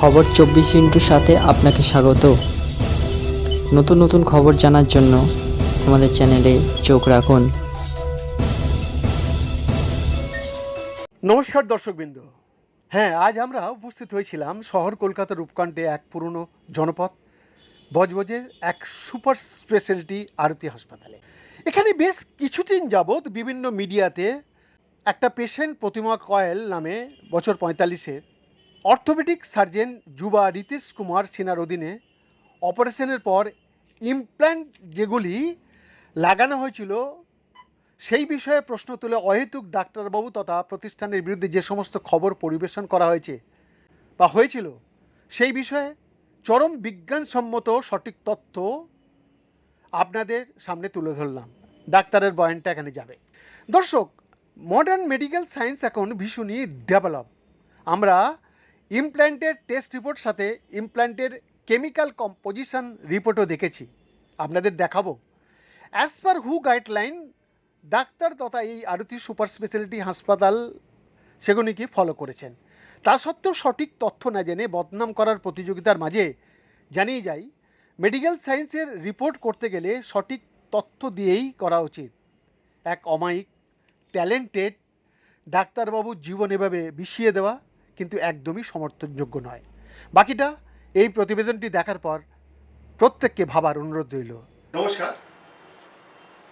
খবর চব্বিশ ইন্টুর সাথে আপনাকে স্বাগত। নতুন নতুন খবর জানার জন্য আমাদের চ্যানেলে চোখ রাখুন। নমস্কার দর্শকবৃন্দ। হ্যাঁ আজ আমরা উপস্থিত হয়েছিলাম শহর কলকাতার রূপকান্ডে এক পুরনো জনপদ বজবজের এক সুপার স্পেশালিটি আরতি হাসপাতালে। এখানে বেশ কিছুদিন যাবৎ বিভিন্ন মিডিয়াতে একটা পেশেন্ট প্রতিমা কয়েল নামে বছর পঁয়তাল্লিশের অর্থোপেডিক সার্জন যুবা রীতিশ কুমার সিনার অধীনে অপারেশনের পর ইমপ্ল্যান্ট যেগুলি লাগানো হয়েছিল, সেই বিষয়ে প্রশ্ন তুলে অহেতুক ডাক্তারবাবু তথা প্রতিষ্ঠানের বিরুদ্ধে যে সমস্ত খবর পরিবেশন করা হয়েছে বা হয়েছিল, সেই বিষয়ে চরম বিজ্ঞানসম্মত সঠিক তথ্য আপনাদের সামনে তুলে ধরলাম। ডাক্তারের বয়ানটা এখানে যাবে। দর্শক মডার্ন মেডিকেল সায়েন্স এখন ভীষণই ডেভেলপ আমরা ইমপ্ল্যান্টের টেস্ট রিপোর্ট সাথে ইমপ্ল্যান্টের কেমিক্যাল কম্পোজিশন রিপোর্টও দেখেছি। আপনাদের দেখাবো। অ্যাজ পার হু গাইডলাইন ডাক্তার তথা এই আরতি সুপার স্পেশালিটি হাসপাতাল সেগুলিকে ফলো করেছেন। তা সত্ত্বেও সঠিক তথ্য না জেনে বদনাম করার প্রতিযোগিতার মাঝে জানিয়ে যাই মেডিকেল সায়েন্সের রিপোর্ট করতে গেলে সঠিক তথ্য দিয়েই করা উচিত। এক অমায়িক ট্যালেন্টেড ডাক্তারবাবুর জীবন এভাবে বিষিয়ে দেওয়া কিন্তু একদমই সমর্থনযোগ্য নয়। বাকিটা, এই প্রতিবেদনটি দেখার পর প্রত্যেককে ভাবার অনুরোধ রইল। নমস্কার।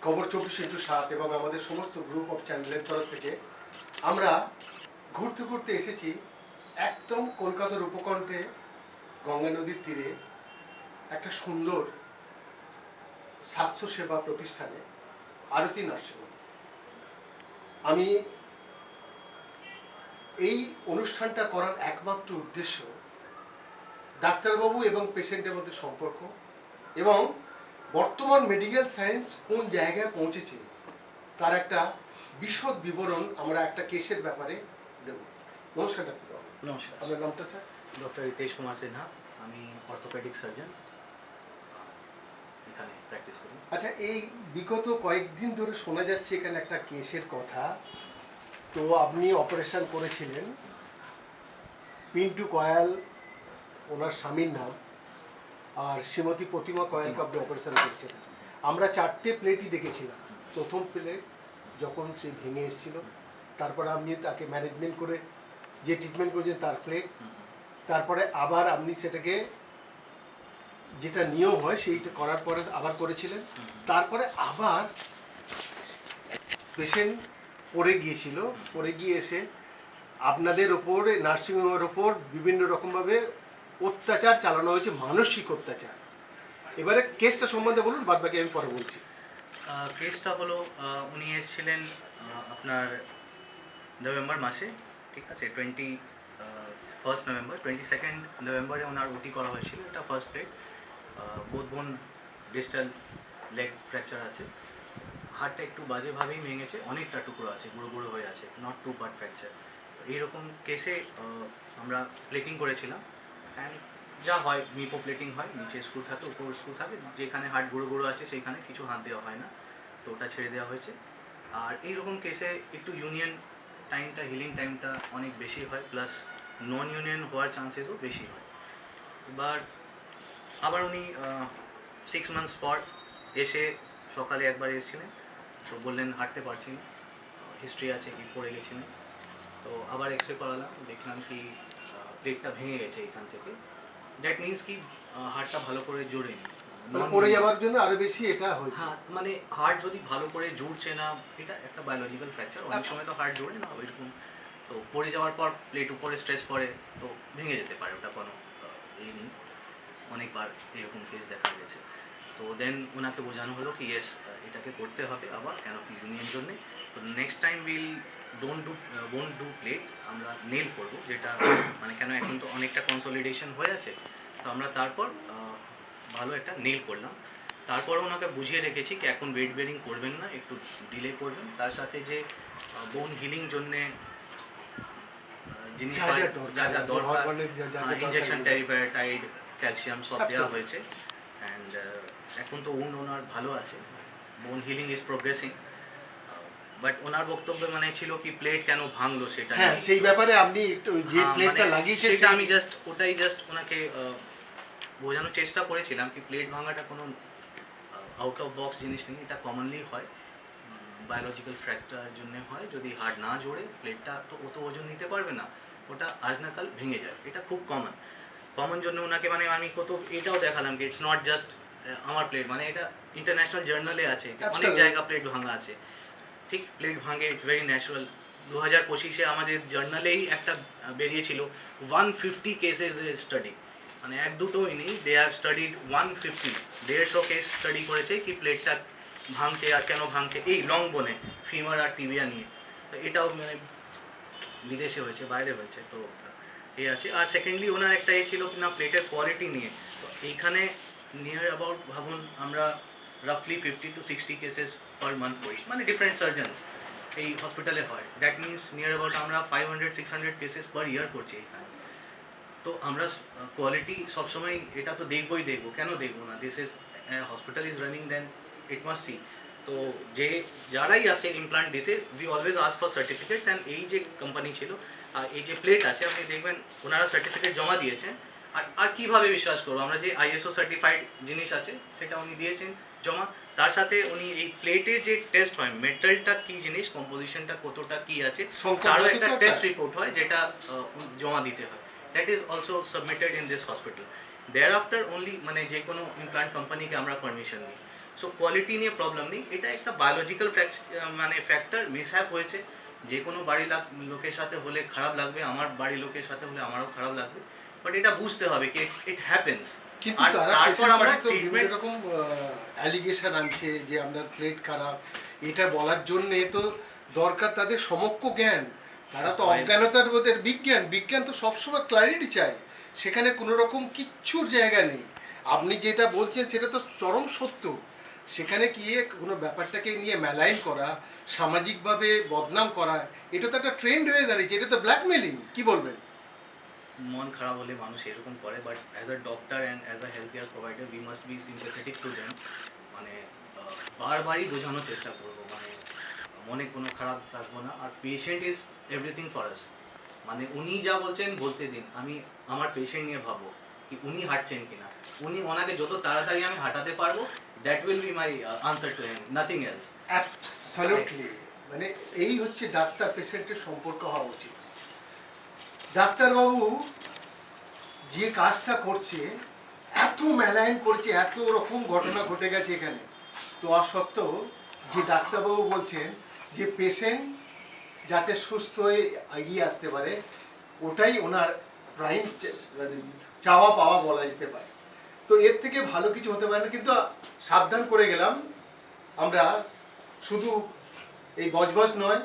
খবর চব্বিশ ইন্টু সাত এবং আমাদের সমস্ত গ্রুপ অফ চ্যানেলের তরফ থেকে আমরা ঘুরতে ঘুরতে এসেছি একদম কলকাতার উপকণ্ঠে গঙ্গা নদীর তীরে একটা সুন্দর স্বাস্থ্যসেবা প্রতিষ্ঠানে আরতি নার্সিংহোম। আমি এই অনুষ্ঠানটা করার একমাত্র উদ্দেশ্য ডাক্তারবাবু এবং পেশেন্টের মধ্যে সম্পর্ক এবং বর্তমান মেডিকেল সায়েন্স কোন জায়গায় পৌঁছেছে তার একটা বিশদ বিবরণ আমরা একটা কেসের ব্যাপারে দেব। নমস্কার ডাক্তারবাবু। নমস্কার। আপনার নামটা স্যার? ডক্টর রিতেশ কুমার সিনহা। আমি অর্থোপেডিক সার্জন এখানে প্র্যাকটিস করি। আচ্ছা এই বিগত কয়েকদিন ধরে শোনা যাচ্ছে এখানে একটা কেসের কথা। তো আপনি অপারেশন করেছিলেন। পিন্টু কয়াল, ওনার স্বামীর নাম, আর শ্রীমতী প্রতিমা কয়ালকে আপনি অপারেশন করেছিলেন। আমরা চারটে প্লেটই দেখেছিলাম। প্রথম প্লেট যখন সে ভেঙে এসেছিল, তারপর আপনি তাকে ম্যানেজমেন্ট করে যে ট্রিটমেন্ট করেছেন তার প্লেট তারপরে আবার আপনি সেটাকে যেটা নিয়ম হয় সেইটা করার পরে আবার করেছিলেন। তারপরে আবার পেশেন্ট পড়ে গিয়েছিল, পড়ে গিয়ে এসে আপনাদের ওপরে, নার্সিংহোমের ওপর বিভিন্ন রকমভাবে অত্যাচার চালানো হয়েছে, মানসিক অত্যাচার। এবারে কেসটা সম্বন্ধে বলুন বাদ বাকি আমি পরে বলছি। কেসটা হলো উনি এসেছিলেন আপনার নভেম্বর মাসে, ঠিক আছে, twenty first November twenty second নভেম্বরে ওনার ওটি করা হয়েছিল, এটা ফার্স্ট প্লেট বোধ বোন ডিস্টাল লেগ ফ্র্যাকচার আছে। হাড়টা একটু বাজেভাবেই ভেঙেছে, অনেকটা টুকরো আছে, গুঁড়ো গুঁড়ো হয়ে আছে নট টু পার্ট ফ্র্যাকচার এইরকম কেসে আমরা প্লেটিং করেছিলাম অ্যান্ড যা হয়, মিপো প্লেটিং হয়, নিচে স্ক্রু থাকে, উপর স্ক্রু থাকে, যেখানে হাড় গুঁড়ো গুঁড়ো আছে, সেইখানে কিছু হাত দেওয়া হয় না, তো ওটা ছেড়ে দেওয়া হয়েছে। আর এইরকম কেসে একটু ইউনিয়ন টাইমটা হিলিং টাইমটা অনেক বেশি হয় প্লাস নন ইউনিয়ন হওয়ার চান্সেসও বেশি হয়। এবার, আবার উনি সিক্স মান্থস পর এসে সকালে একবার এসেছিলেন তো বললেন হাঁটতে পারছি না। হিস্ট্রি আছে কি পড়ে গেছিলেন তো আবার এক্স রে করালাম দেখলাম কি প্লেটটা ভেঙে গেছে এখান থেকে। দ্যাট মিনস কি হাড়টা ভালো করে জোড়েনি মানে পড়ে যাওয়ার জন্য আরও বেশি এটা হয়েছে। হ্যাঁ মানে হার্ট যদি ভালো করে জুড়ছে না এটা একটা বায়োলজিক্যাল ফ্র্যাকচার অনেক আচ্ছা। সময় তো হার্ট জোড়ে না ওইরকম। তো পড়ে যাওয়ার পর প্লেট উপরে স্ট্রেস পড়ে তো ভেঙে যেতে পারে ওটা কোনো এই নেই। অনেকবার এরকম কেস দেখা গেছে। তো দেন ওনাকে বোঝানো হলো কি ইয়েস এটাকে করতে হবে আবার কেন কি ইউনিয়ন জন্যে? তো next time will don't do won't do plate আমরা নেল করব যেটা মানে কেন এখন তো অনেকটা কনসলিডেশন হয়ে আছে। তো আমরা তারপর ভালো একটা নেল করলাম। তারপরে ওনাকে বুঝিয়ে রেখেছি কি এখন ওয়েট বেরিং করবেন না একটু ডিলে করবেন। তার সাথে যে বোন হিলিং জন্যে জিনিস যা যা দরকার, ইঞ্জেকশন। টেরিপ্যারাটাইড ক্যালসিয়াম সব দেওয়া হয়েছে। অ্যান্ড এখন তো উন ওনার ভালো আছে। Bone healing is progressing but ওনার বক্তব্য মানে ছিল কি প্লেট কেন ভাঙলো সেটা হ্যাঁ সেই ব্যাপারে আপনি একটু যে হ্যাঁ, প্লেটটা মানে লাগিয়েছে সেটা আমি জাস্ট ওটাই জাস্ট ওনাকে বোঝানোর চেষ্টা করেছিলাম কি প্লেট ভাঙাটা কোনো আউট অফ বক্স জিনিস নেই এটা কমনলি হয়। বায়োলজিক্যাল ফ্র্যাকচার জন্য হয় যদি হাড় না জোড়ে প্লেটটা তো অত ওজন নিতে পারবে না। ওটা আজ না কাল ভেঙে যায়। এটা খুব কমন কমন জন্য ওনাকে মানে আমি কত এটাও দেখালাম কি ইটস নট জাস্ট আমার প্লেট মানে এটা ইন্টারন্যাশনাল জার্নালে আছে। অনেক জায়গা প্লেট ভাঙা আছে। ঠিক প্লেট ভাঙে ইটস ভেরি ন্যাচারাল দু হাজার পঁচিশে আমাদের জার্নালেই একটা বেরিয়েছিল। ওয়ান ফিফটি কেসেস স্টাডি মানে এক দুটোই নেই they are studied one fifty দেড়শো কেস স্টাডি করেছে কি প্লেটটা ভাঙছে আর কেন ভাঙছে। এই লং বোনে ফিমার আর টিবিয়া নিয়ে। তো এটাও মানে বিদেশে হয়েছে বাইরে হয়েছে তো এ আছে। আর সেকেন্ডলি ওনার একটা এ ছিল কি না প্লেটের কোয়ালিটি নিয়ে। তো এইখানে নিয়ার অ্যাবাউট ভাবুন, আমরা রাফলি fifty to sixty cases per month করি। মানে ডিফারেন্ট সার্জনস এই হসপিটালে হয়। দ্যাট মিনস নিয়ার অ্যাবাউট আমরা five hundred six hundred cases per year করছি এখানে। তো আমরা কোয়ালিটি সবসময় এটা তো দেখবোই দেখব। কেন দেখব না? This is hospital is running then it must see তো যে, যারাই আসে ইমপ্লান্ট দিতে we always ask for certificates and এই যে কোম্পানি ছিল এই যে প্লেট আছে, আপনি দেখবেন ওনারা সার্টিফিকেট জমা দিয়েছেন আর আর কীভাবে বিশ্বাস করব? আমরা যে আইএসও সার্টিফাইড জিনিস আছে সেটা উনি দিয়েছেন জমা। তার সাথে উনি এই প্লেটের যে টেস্ট হয় মেটালটা কি জিনিস কম্পোজিশনটা কতটা কি আছে তারও একটা টেস্ট রিপোর্ট হয় যেটা জমা দিতে হয়। That is also submitted in this hospital thereafter only মানে যে কোনো ইমপ্লান্ট কোম্পানিকে আমরা পারমিশন দিই। সো কোয়ালিটি নিয়ে প্রবলেম নেই। এটা একটা বায়োলজিক্যাল মানে ফ্যাক্টর মিসহ্যাপ হয়েছে। যে কোনো বাড়ির লোকের সাথে হলে খারাপ লাগবে আমার বাড়ির লোকের সাথে হলে আমারও খারাপ লাগবে। বাট এটা বুঝতে হবে কি ইট হ্যাপেন্স কিন্তু তারপর আমরা রকম অ্যালিগেশন আনছে যে প্লেট খারাপ। এটা বলার জন্য তো দরকার তাদের সমক্ষ জ্ঞান। তারা তো। অজ্ঞানতার ওদের বিজ্ঞান। বিজ্ঞান তো সবসময় ক্লারিটি চায়। সেখানে কোনো রকম কিচ্ছুর জায়গা নেই। আপনি যেটা বলছেন সেটা তো চরম সত্য। সেখানে গিয়ে কোনো ব্যাপারটাকে নিয়ে মেলাইন করা সামাজিকভাবে বদনাম করা এটা তো একটা ট্রেন্ড হয়ে দাঁড়িয়েছে। এটা তো ব্ল্যাকমেলিং কি বলবেন? মন খারাপ হলে মানুষ এরকম করে but as a doctor and as a health care provider we must be sympathetic to them মানে বারবারই বোঝানোর চেষ্টা করব মানে মনে কোনো খারাপ রাখব না। আর patient is everything for us মানে উনি যা বলছেন বলতে দিন। আমি আমার পেশেন্ট নিয়ে ভাববো কি উনি হাঁটছেন কিনা। উনি ওনাকে যত তাড়াতাড়ি আমি হাঁটাতে পারব that will be my answer to him nothing else absolutely মানে এই হচ্ছে ডাক্তার পেশেন্টের সম্পর্ক হওয়া উচিত। ডাক্তারবাবু, যে কাজটা করছে, এত মেলাইন করছে, এত রকম ঘটনা ঘটে গেছে এখানে। তো আর সত্ত্বেও যে ডাক্তারবাবু বলছেন যে পেশেন্ট যাতে সুস্থ হয়ে এগিয়ে আসতে পারে, ওটাই ওনার প্রাইম চাওয়া পাওয়া বলা যেতে পারে। তো এর থেকে ভালো কিছু হতে পারে না, কিন্তু সাবধান করে গেলাম। আমরা শুধু এই বজবজ নয়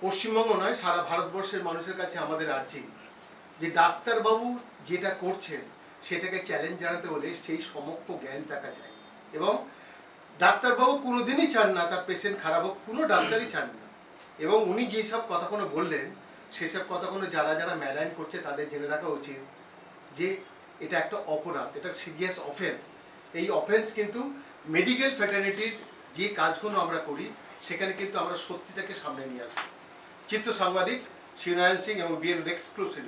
পশ্চিমবঙ্গ নয়, সারা ভারতবর্ষের মানুষের কাছে আমাদের আর্জি। যে ডাক্তারবাবু যেটা করছেন, সেটাকে চ্যালেঞ্জ জানাতে হলে সেই সমক্ষ জ্ঞান থাকা চাই। এবং ডাক্তারবাবু কোনোদিনই চান না, তার পেশেন্ট খারাপ হোক, কোনো ডাক্তারই চান না। এবং উনি যেসব কথা কোনো বললেন সেসব কথা কোনো যারা যারা ম্যালাইন করছে, তাদের জেনে রাখা উচিত যে এটা একটা অপরাধ, এটা সিরিয়াস অফেন্স এই অফেন্স কিন্তু মেডিকেল ফ্যাটার্নিটির যে কাজগুলো আমরা করি, সেখানে কিন্তু আমরা সত্যিটাকে সামনে নিয়ে আসব। চিত্র সাংবাদিক শিবনারায়ণ সিং এবং বিএন এক্সক্লুসিভ